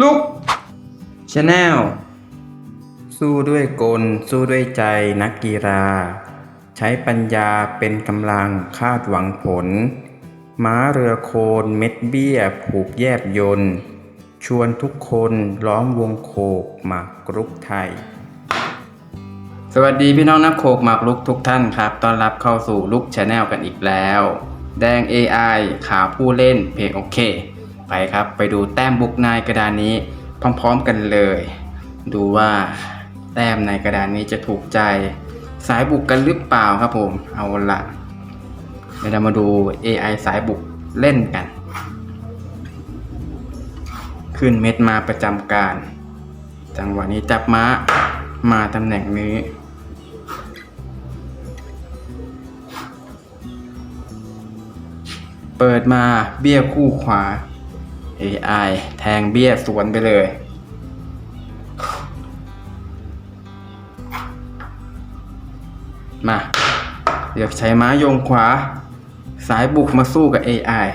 ลุกชาแนลสู้ด้วยกล สู้ด้วยใจนักกีฬา ใช้ปัญญาเป็นกำลังคาดหวังผล ม้าเรือโคนเม็ดเบี้ย ผูกแยบยนต์ชวนทุกคนล้อมวงโคกหมากรุกไทย สวัสดีพี่น้องนักโคกหมากลุกทุกท่านครับ ต้อนรับเข้าสู่ลุกชาแนลกันอีกแล้ว แดง AI ขาผู้เล่นเพลงโอเค ไปครับ ไปดูแต้มบุกในกระดานนี้ พร้อมๆกันเลย ดูว่าแต้มในกระดานนี้จะถูกใจสายบุกกันหรือเปล่าครับผม เอาละเดี๋ยวเรามาดู AI สายบุกเล่นกัน ขึ้นเม็ดมาประจำการ จังหวะนี้จับม้ามาตำแหน่งนี้เปิดมาเบี้ยคู่ขวา AI แทงเบี้ยสวนไปเลย มา เดี๋ยวใช้ม้าโยงขวา สายบุกมาสู้กับ AI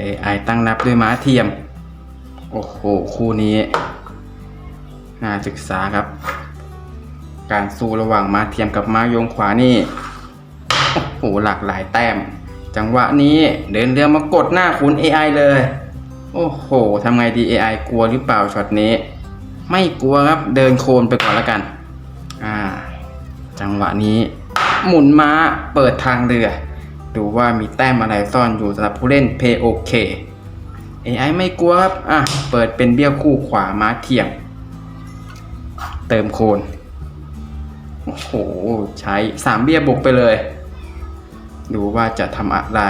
AI ตั้งรับด้วยม้าเทียม โอ้โห คู่นี้ น่าศึกษาครับ การสู้ระหว่างม้าเทียมกับม้าโยงขวานี่ โอ้โห หลากหลายแต้ม จังหวะนี้เดินเรือมากดหน้าขุน AI เลย โอ้โหทำไงดี AI กลัวหรือเปล่าช็อตนี้ ไม่กลัวครับเดินโคลนไปก่อนแล้วกัน อ่า จังหวะนี้ หมุนม้าเปิดทางเรือ ดูว่ามีแต้มอะไรซ่อนอยู่สำหรับผู้เล่น p o k AI ไม่กลัวครับ อะ เปิดเป็นเบี้ยวคู่ขวาม้าเทียม เติมโคน โอ้โห ใช้สามเบี้ยบุกไปเลย ดูว่าจะทำอะไร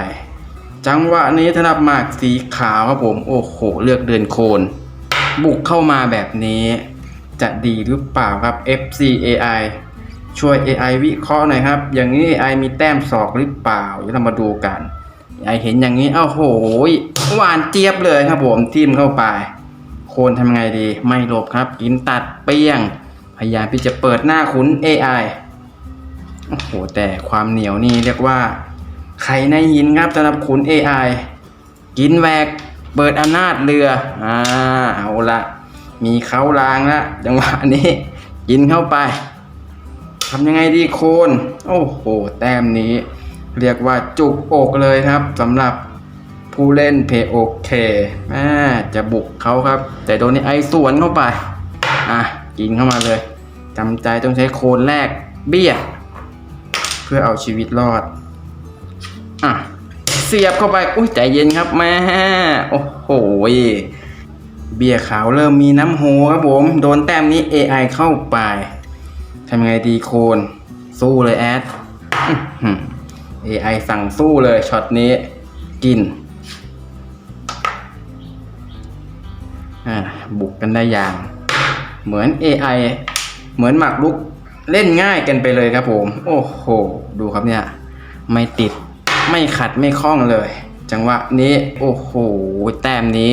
จังหวะนี้ธนับมากสีขาวครับผมโอ้โหเลือกเดินโคน บุกเข้ามาแบบนี้ จะดีหรือเปล่าครับ FC AI ช่วย AI วิเคราะห์หน่อยครับ อย่างนี้ AI มีแต้มศอกหรือเปล่าเดี๋ยวเรามาดูกัน AI เห็นอย่างนี้เอ้าโหยหวานเจี๊ยบเลยครับผมทิมเข้าไป โคนทำไงดี ไม่หลบครับ กินตัดเปี้ยง พยายามที่จะเปิดหน้าขุน AI โอ้โหแต่ความเหนียวนี่เรียกว่า ไข่ในหินครับสำหรับขุน AI กินแหวกเปิดอำนาจเรือ อ่า เอาละมีเขาลางล้วจังหวะนี้ กินเข้าไปทำยังไงดีโคน โอ้โห แต้มนี้ เรียกว่าจุกอกเลยครับสำหรับผู้เล่นเพโอเคแม่จะบุกเขาครับ แต่โดนนี่ไอสวนเข้าไป อะ กินเข้ามาเลยจำใจต้องใช้โคนแรกเบี้ย เพื่อเอาชีวิตรอด อะเสียบเข้าไปอุ้ยใจเย็นครับแม่โอ้โหเบี้ยขาวเริ่มมีน้ำโหครับผม โดนแต้มนี้ AI เข้าไปทำไงดีโคน สู้เลยแอด AI สั่งสู้เลยช็อตนี้ กินบุกกันได้อย่าง เหมือน AI เหมือนหมากรุกเล่นง่ายกันไปเลยครับผม โอ้โห ดูครับเนี่ย ไม่ติด ไม่ขัดไม่คล้องเลย จังหวะนี้โอ้โห แต้มนี้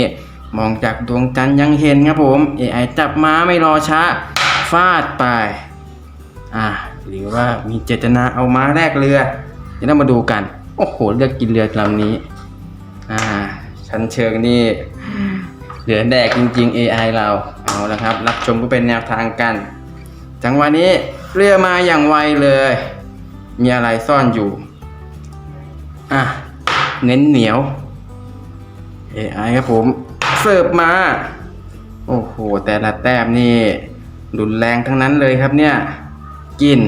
มองจากดวงจันทร์ยังเห็นครับผม AI จับม้าไม่รอช้าฟาดไป อ่า หรือว่ามีเจตนาเอาม้าแลกเรือเดี๋ยวเรามาดูกัน โอ้โห เลือกกินเรือลำนี้ อ่า ชั้นเชิงนี่เหลือแดกจริง ๆ AI เรา เอาละครับ รับชมก็เป็นแนวทางกัน จังหวะนี้เรือมาอย่างไวเลย มีอะไรซ่อนอยู่ อะ เน้นเหนียว AI ครับผม เสิร์ฟมา โอ้โห แต่ละแต้มนี่รุนแรงทั้งนั้นเลยครับเนี่ย กิน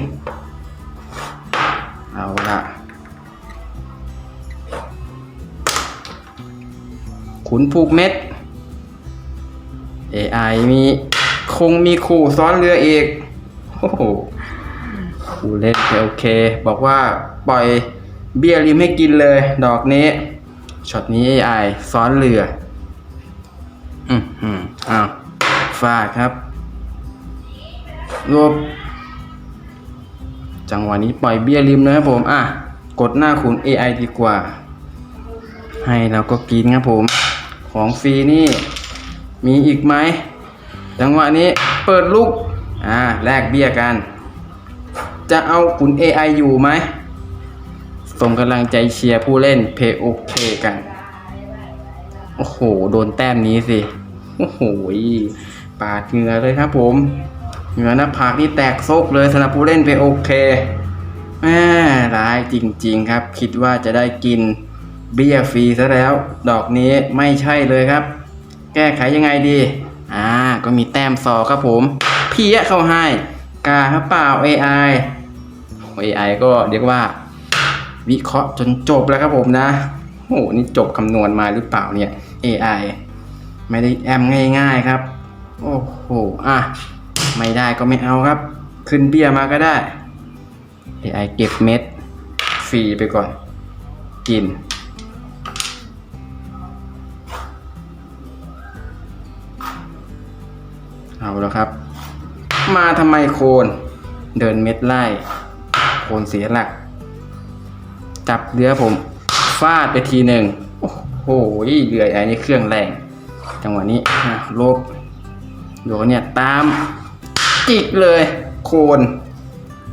เอาละขุนผูกเม็ด AI มีคงมีขู่ซ้อนเรืออีกโอ้โห คูเล่นโอเค บอกว่าปล่อย เบียร์ริมให้กินเลย ดอกนี้ช็อตนี้ AI ซ้อนเรือ อืมอืมอ้าวฟาดครับรวบจังหวะนี้ปล่อยเบี้ยริมเลยครับผม อะ กดหน้าขุน AI ดีกว่า ให้เราก็กินครับผม ของฟรีนี่ มีอีกไหม จังหวะนี้เปิดลูก อ่า แลกเบี้ยกัน จะเอาขุน AI อยู่ไหม ส่งกำลังใจเชียร์ผู้เล่นเพโอเคกัน โอ้โห โดนแต้มนี้สิ โอ้โห ปาดเหงื่อเลยครับผมเหงื่อหน้าผากนี่แตกโซกเลยสำหรับผู้เล่นไปโอเคแม่ร้ายจริง ๆ ครับ คิดว่าจะได้กินเบี้ยฟรีซะแล้ว ดอกนี้ไม่ใช่เลยครับ แก้ไขยังไงดี อ่า ก็มีแต้มซอครับผม เพี้ยเข้าให้ กาครับเปล่า AI AI ก็เรียกว่า วิเคราะห์จนจบแล้วครับผมนะโอ้โหนี่จบคำนวณมาหรือเปล่าเนี่ย AI ไม่ได้แอมง่ายๆครับ โอ้โหอะไม่ได้ก็ไม่เอาครับ ขึ้นเบี้ยมาก็ได้ AI เก็บเม็ดฟรีไปก่อน กิน เอาแล้วครับ มาทำไมโคน เดินเม็ดไล่ โคนเสียหลัก จับเรือผมฟาดไปทีหนึ่งโอ้โหเรือไอ้นี่เครื่องแรงจังหวะนี้ลบโยนเนี่ยตามจิกเลยโคน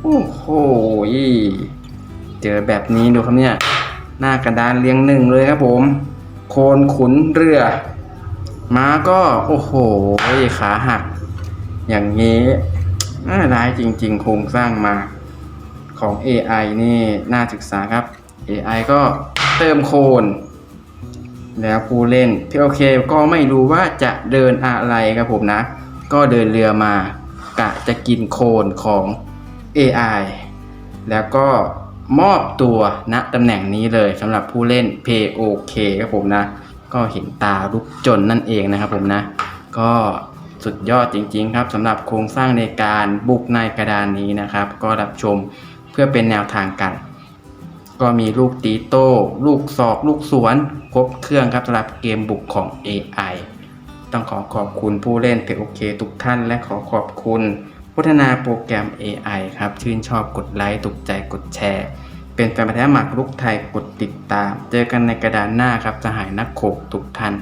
โอ้โหเจอแบบนี้ดูครับเนี่ย หน้ากระดานเรียงหนึ่งเลยครับผม โคนขุนเรือม้าก็โอ้โหขาหัก อย่างนี้น่าร้ายจริงๆ โครงสร้างมาของ AI นี่น่าศึกษาครับ AI ก็เติมโคน แล้วผู้เล่นพี่โอเคก็ไม่รู้ว่าจะเดินอะไรครับผมนะ ก็เดินเรือมากะจะกินโคนของ AI แล้วก็มอบตัวณตำแหน่งนี้เลยสำหรับผู้เล่น POK ครับผมนะ ก็เห็นตาลุกจนนั่นเองนะครับผมนะ ก็สุดยอดจริง ๆ ครับสำหรับโครงสร้างในการบุกในกระดานนี้นะครับ ก็รับชมเพื่อเป็นแนวทางกัน ก็มีลูกตีโต้ ลูกศอกลูกสวนครบเครื่องครับสำหรับเกมบุกของ AI ต้องขอขอบคุณผู้เล่นเพโอเคทุกท่าน และขอขอบคุณพัฒนาโปรแกรม AI ครับ ชื่นชอบกดไลค์ถูกใจกดแชร์ เป็นแฟนพันธุ์หมากรุกไทยกดติดตาม เจอกันในกระดานหน้าครับสหายนักโขกทุกท่าน